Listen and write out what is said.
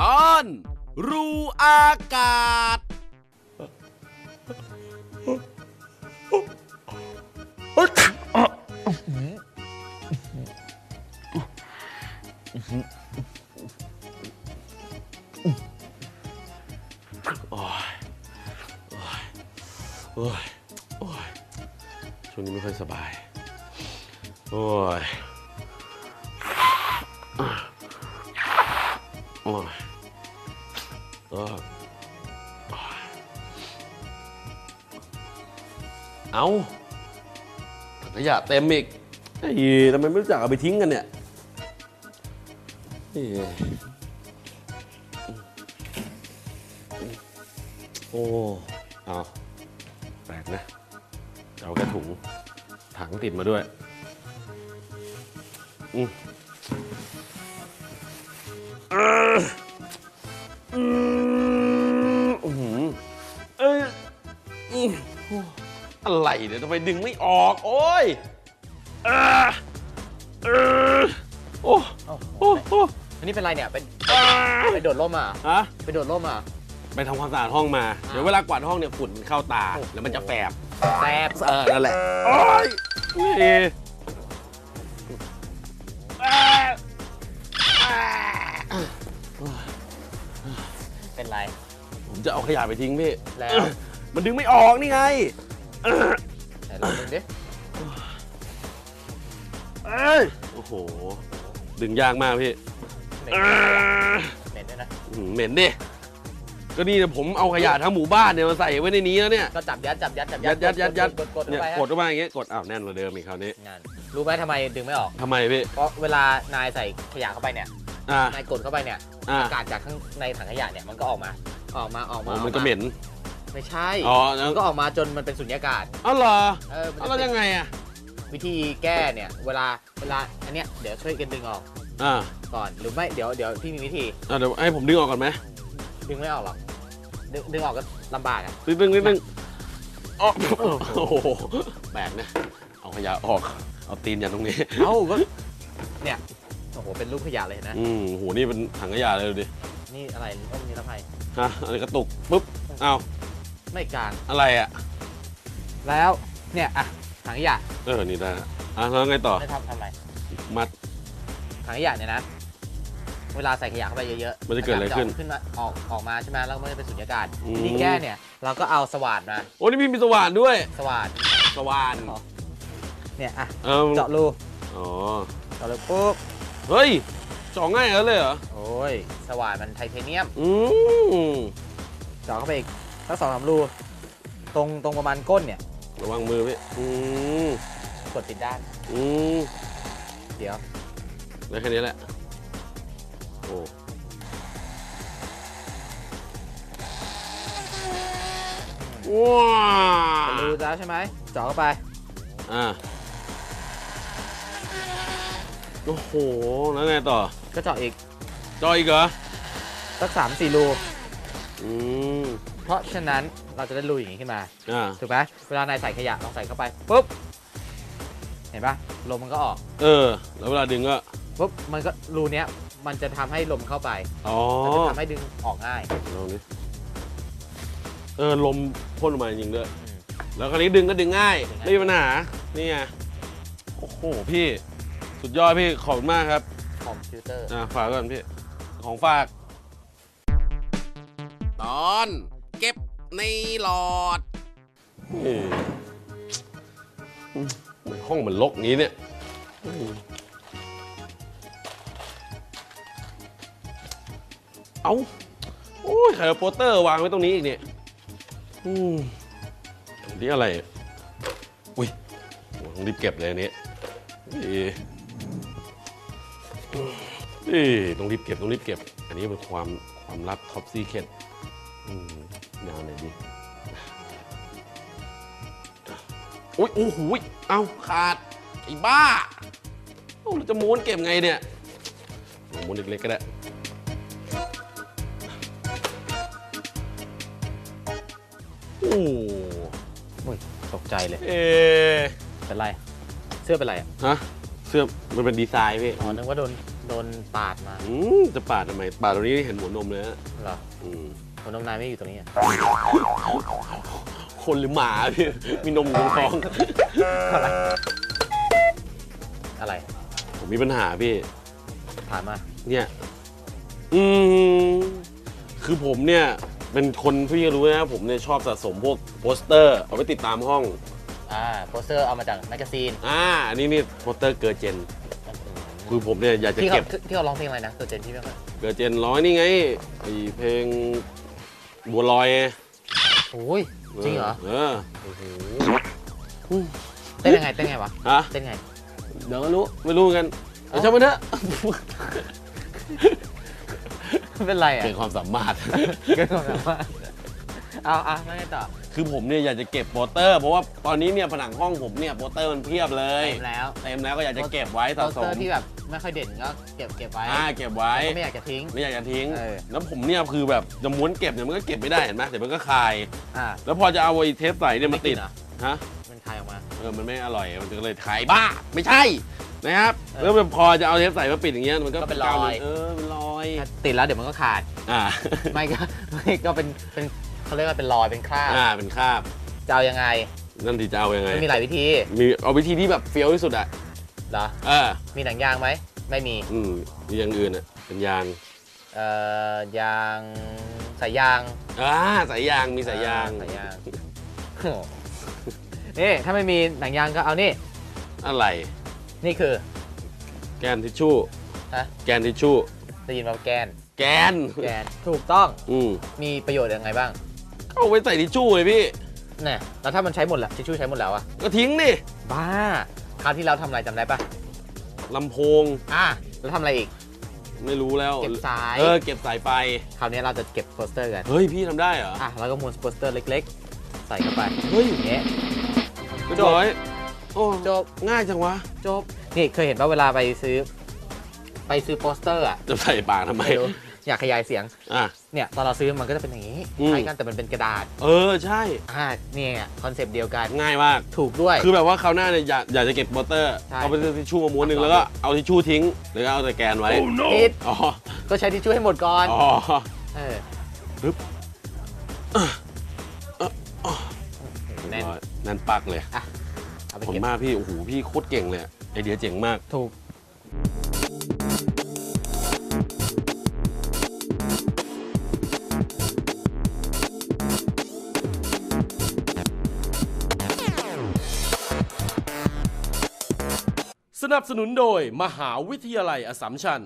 ตอนรูอากาศโอ้ย โอ้ย ช่วงนี้ไม่ค่อยสบาย โอ้ย โอ้ย เอาถังขยะเต็มอีกไอ้ทำไมไม่รู้จักเอาไปทิ้งกันเนี่ยนี่โอ้เอาแปลกนะ เอาแค่ถุง ถังติดมาด้วยอืมเอออืม อะไรเนี่ยทำไมดึงไม่ออก โอ้ยเออเออโอ้โอ้โอ้อันนี้เป็นไรเนี่ยเป็นอ่าไปโดดร่มอะฮะไปโดดร่มอะไปทำความสะอาดห้องมา เดี๋ยวเวลากวาดห้องเนี่ยฝุ่นมันเข้าตาโอ้โหแล้วมันจะแสบแซ่บเออนั่นแหละโอ้ยนี่อ่าอ่าเป็นไร ผมจะเอาขยะไปทิ้งพี่ แล้ว มันดึงไม่ออกนี่ไง ไหนลองดึงดิเอ้ยโอ้โห ดึงยากมากพี่เหม็นอ่าเหม็นด้วยนะอื้อหือเหม็นดิก็นี่เนี่ยผมเอาขยะทั้งหมู่บ้านเนี่ยมาใส่ไว้ในนี้แล้วเนี่ย ก็จับยัดจับยัดจับยัดยัดยัดยัด กดกดเนี่ยเข้าไปฮะกดเข้ามาอย่างเงี้ยกดอ้าวแน่นกว่าเดิมอีกคราวนี้งานรู้ไหมทำไมดึงไม่ออก ทำไมพี่เพราะเวลานายใส่ขยะเข้าไปเนี่ยอ่านายกดเข้าไปเนี่ยอ่าอากาศจากข้างในถังขยะเนี่ยมันก็ออกมา ออกมาออกอ๋มาอออมันก็เหม็น ไม่ใช่อ๋อแล้ว มันก็ออกมาจนมันเป็นสุญญากาศอ๋อเหรอเออมันเอาจะแล้วเป็นยังไงอะวิธีแก้เนี่ยเวลาเวลาอันเนี้ยเดี๋ยวช่วยกันดึงออกอ่าก่อนหรือไม่เดี๋ยวเดี๋ยวพี่มีวิธีอะเดี๋ยวให้ผมดึงออกก่อนไหมดึงไม่ออกหรอกดึงดึงออกก็ลำบากอะนิดนึงนิดนึงอ๋อโอ้โหแปลกนะเอาขยะออกเอาตีนอย่างตรงนี้ เอ้าก็เนี่ยโอ้โหเป็นรูปขยะเลยนะอืมโหนี่เป็นถังขยะเลยดูดินี่อะไรต้มนิรภัยฮะอะไรกระตุกปุ๊บเอา ไม่กลางอะไรอะ แล้วเนี่ยอะถังขยะเออ นี่ได้ละอะแล้วไงต่อ ไม่ทำทำอะไรมัด ถังขยะเนี่ยนะ เวลาใส่ขยะเข้าไปเยอะๆมันจะเกิดอะไรขึ้น ขึ้นมาออกออกมาใช่ไหมแล้วมันจะเป็นสุญญากาศอืม วิธีแก้เนี่ยเราก็เอาสว่านมาโอ้นี่พี่มีสว่านด้วย สว่านสว่านอ๋อเนี่ยอะเออเจาะรูอ๋อ เจาะรูปุ๊บเฮ้ยเจาะง่ายแล้วเลยเหรอ โอ้ยสว่านมันไทเทเนียม อืมเจาะเข้าไปอีก สักสองสามรูตรงตรงประมาณก้นเนี่ยระวังมือพี่อืมกดปิดด้าน อืมเดี๋ยวได้แค่นี้แหละ โอ้ว้าเป็นรูแล้วใช่ไหมเจาะเข้าไป อ่า โอ้โห แล้วไงต่อ ก็เจาะอีกจอยอีกเหรอ สักสามสี่รู อืม เพราะฉะนั้นเราจะได้รูอย่างนี้ขึ้นมา อ่า ถูกไหมเวลานายใส่ขยะลองใส่เข้าไปปุ๊บ เห็นปะลมมันก็ออกเออ แล้วเวลาดึงก็ ปุ๊บมันก็รูเนี้ยมันจะทำให้ลมเข้าไปอ๋อ มันจะทำให้ดึงออกง่าย ลองดิ เออ ลมพ่นออกมาจริงๆด้วย อืมแล้วคราวนี้ดึงก็ดึงง่าย ดึงง่าย ไม่มีปัญหา นี่ไง โอ้โห พี่ สุดยอดพี่ ขอบคุณมากครับ คอมพิวเตอร์ อ่าฝากก่อนพี่ ของฝาก ตอนเก็บในหลอดอืมอืมทำไมห้องมันรกงี้เนี่ยเอาโอ้ยใครเอาโปเตอร์วางไว้ตรงนี้อีกเนี่ยอืมนี่อะไร อุ้ยต้องรีบเก็บเลยอันนี้เอ๊ะเอ้ยต้องรีบเก็บต้องรีบเก็บ อันนี้เป็นความความลับท็อปซีเค็ด ทแนวไหนดีอุ้ยโอ้โหยเอาขาดไอ้บ้าเอ้าเราจะม้วนเก็บไงเนี่ยม้วนเล็กๆก็ได้โอ้อุ้ยตกใจเลย เอ๊ะเป็นไร เสื้อเป็นไรอะฮะเสื้อมันเป็นดีไซน์พี่อ๋อนึกว่าโดนโดนปาดมาอืมจะปาดทำไมปาดตรงนี้เห็นหัวนมเลยนะเหรออืม หัวนมนายไม่อยู่ตรงนี้อะคนหรือหมาพี่มีนมอยู่ตรงท้องอะไรอะไร ผมมีปัญหาพี่ ถามมา เนี่ย อืม คือผมเนี่ย เป็นคนพี่รู้นะผมเนี่ยชอบสะสมพวกโปสเตอร์ เอาไว้ติดตามห้อง อ่า โปสเตอร์เอามาจากแมกกาซีนอ่าอันนี้นี่โปสเตอร์เกิร์เจน คือผมเนี่ยอยากจะที่เขาเก็บ ที่เขาร้องเพลงอะไรนะตัวเจนที่ไม่ค่อยเกิร์เจนร้อยนี่ไงไอเพลง บัวลอยไงโอ้ยจริงเหรอเออโอ้โหเต้นยังไงเต้นยังไงวะฮะเต้นไงเดี๋ยวก็รู้ไม่รู้เหมือนกันเอาช่างมันเถอะเป็นไรอะเกิดความสามารถเกินความสามารถเอาอะแล้วไงต่อ คือผมเนี่ยอยากจะเก็บโปสเตอร์ เพราะว่าตอนนี้เนี่ยผนังห้องผมเนี่ยโปสเตอร์มันเพียบเลย เต็มแล้วเต็มแล้วก็อยากจะเก็บไว้โปสะสสเตอมร์ที่แบบไม่ค่อยเด่นก็เก็บเก็บไว้อ่าเก็บไว้ก็ไม่อยากจะทิ้ง ไม่อยากจะทิ้ง เออ แล้วผมเนี่ยคือแบบจะม้วนเก็บเนี่ยมันก็เก็บไม่ได้เห็นไหมเดี๋ยวมันก็คาย อ่าแล้วพอจะเอาไอ้เทปใสเนี่ยมันติดไกิเหรอฮะ มันคายออกมา เออ มันไม่อร่อย มันก็เลยคายบ้า ไม่ใช่ นะครับ เออแล้วพอจะเอาเทปใสมาปิดอย่างเงี้ย มันก็ก็เป็นรอยกาวหงเออเป็นรอยถ้าติดแล้วเดี๋ยวมันก็ขาด อ่า ไม่ก็ไม่ก็เป็นเป็น เขาเรียกว่าเป็นรอยเป็นคราบอ่าเป็นคราบจะเอายังไงนั่นที่จะเอายังไงมันมีหลายวิธีมีเอาวิธีที่แบบเฟี้ยวที่สุดอะเหรอเออมีหนังยางไหมไม่มีอืมมีอย่างอื่นอะเป็นยางเอ่อยางสายยางอ่าสายยางมีสายยางสายยางโอ้โหนี่ถ้าไม่มีหนังยางก็เอานี่อะไร นี่คือ แกนทิชชู่ฮะแกนทิชชู่ได้ยินว่าแกนแกน แกน ถูกต้อง อืมมีประโยชน์ยังไงบ้าง เอาไว้ใส่ทิชชู่เลยพี่เนี่ยแล้วถ้ามันใช้หมดแล้วทิชชู่ใช้หมดแล้วอะก็ทิ้งดิบ้าคราวที่เราทำอะไรจำได้ปะลำโพงอะแล้วทำอะไรอีก ไม่รู้แล้วเก็บสาย เออเก็บสายไฟคราวนี้เราจะเก็บโปสเตอร์กันเฮ้ยพี่ทำได้เหรออะแล้วก็ม้วนโปสเตอร์เล็ก ๆ ใส่เข้าไปเฮ้ยอย่างเงี้ยเรียบร้อยโอ้จบง่ายจังวะจบนี่เคยเห็นป่ะเวลาไปซื้อ ไปซื้อโปสเตอร์อะจะใส่ปากทำไมไม่รู้ อยากขยายเสียง อะ เนี่ยตอนเราซื้อมันก็จะเป็นอย่างนี้อืมคล้ายกันแต่มันเป็นกระดาษเออใช่ อ่าเนี่ยคอนเซปต์เดียวกันง่ายมาก ถูกด้วย คือแบบว่าคราวหน้าเนี่ยอยากอยากจะเก็บมอเตอร์ ใช่ เอาไปซื้อทิชชู่มาม้วนหนึ่งแล้วก็เอาทิชชู่ทิ้ง หรือเอาแต่แกนไว้ นิดอ๋อ ก็ใช้ทิชชู่ให้หมดก่อนอ๋อ เออปึ๊บ แน่นนั่นปักเลยเอาไปผลเก็บมากพี่ โอ้โห พี่โคตรเก่งเลยอะไอเดียเจ๋งมาก ถูก นับสนุนโดยมหาวิทยาลัยอสัมชัญ